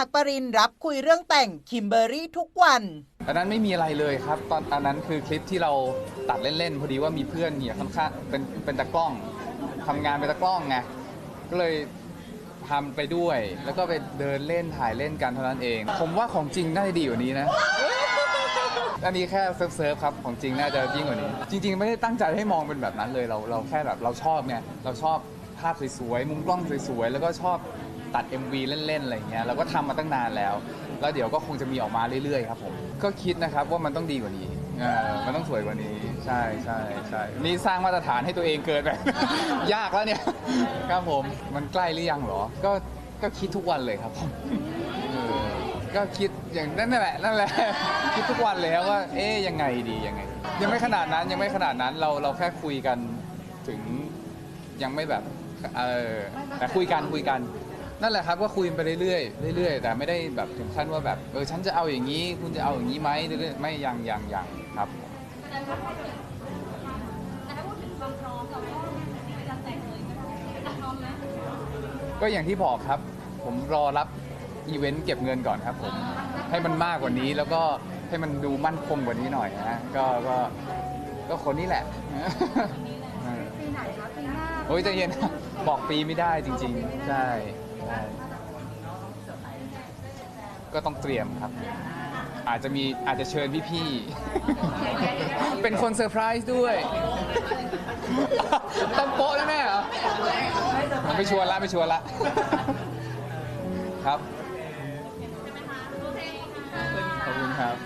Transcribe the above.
ากปรินรับคุยเรื่องแต่งคิมเบอรี่ทุกวันตอนนั้นไม่มีอะไรเลยครับ ตอนตอนนั้นคือคลิปที่เราตัดเล่นๆพอดีว่ามีเพื่อนเนี่ยค่อนข้างเป็นเป็นตากล้องทำงานเป็นตากล้องไงก็เลยทำไปด้วย แล้วก็ไปเดินเล่นถ่ายเล่นกันเท่านั้นเอง ผมว่าของจริงน่าจะดีกว่านี้นะ อันนี้แค่เซิร์ฟเซิร์ฟครับ ของจริงน่าจะยิ่งกว่านี้ จริง ๆ ไม่ได้ตั้งใจให้มองเป็นแบบนั้นเลยเราเราแค่แบบเราชอบไงเราชอบภาพสวยๆมุมกล้องสวยๆแล้วก็ชอบ ตัด MV เล่นๆอะไรอย่างเงี้ยเราก็ทำมาตั้งนานแล้ว แล้วเดี๋ยวก็คงจะมีออกมาเรื่อยๆครับผมก็คิดนะครับว่ามันต้องดีกว่านี้เออมันต้องสวยกว่านี้ ใช่ใช่ใช่นี่สร้างมาตรฐานให้ตัวเองเกินไป ยากแล้วเนี่ยครับผมมันใกล้หรือยังเหรอ ก็ก็คิดทุกวันเลยครับผมเออก็คิดอย่างนั้นแหละนั่นแหละ คิดทุกวันเลยครับว่า เอ๊ยยังไงดียังไง ยังไม่ขนาดนั้นยังไม่ขนาดนั้นเราเราแค่คุยกันถึงยังไม่แบบเออแต่คุยกันคุยกัน นั่นแหละครับก็คุยไปเรื่อยๆเรื่อยๆ แต่ไม่ได้แบบถึงขั้นว่าแบบเออฉันจะเอาอย่างนี้ คุณจะเอาอย่างนี้ไหมเรื่อยๆไม่ยังยังยังครับแต่ถ้าพูดถึงแต่ถ้าพูดถึงความพร้อมเราก็มีการแต่งเลยก็ได้พร้อมไหมก็อย่างที่บอกครับ ผมรอรับอีเวนต์เก็บเงินก่อนครับผมให้มันมากกว่านี้แล้วก็ให้มันดูมั่นคงกว่านี้หน่อยนะก็ก็ก็คนนี้แหละปีไหนคะปีหน้าโอ้ยใจเย็นบอกปีไม่ได้จริง ๆ ใช่ใช่ ก็ต้องเตรียมครับ อาจจะมีอาจจะเชิญพี่ๆ เป็นคนเซอร์ไพรส์ด้วย ต้องโป๊ะแน่ๆเหรอไม่ชวนละไม่ชวนละ ครับ ขอบคุณครับ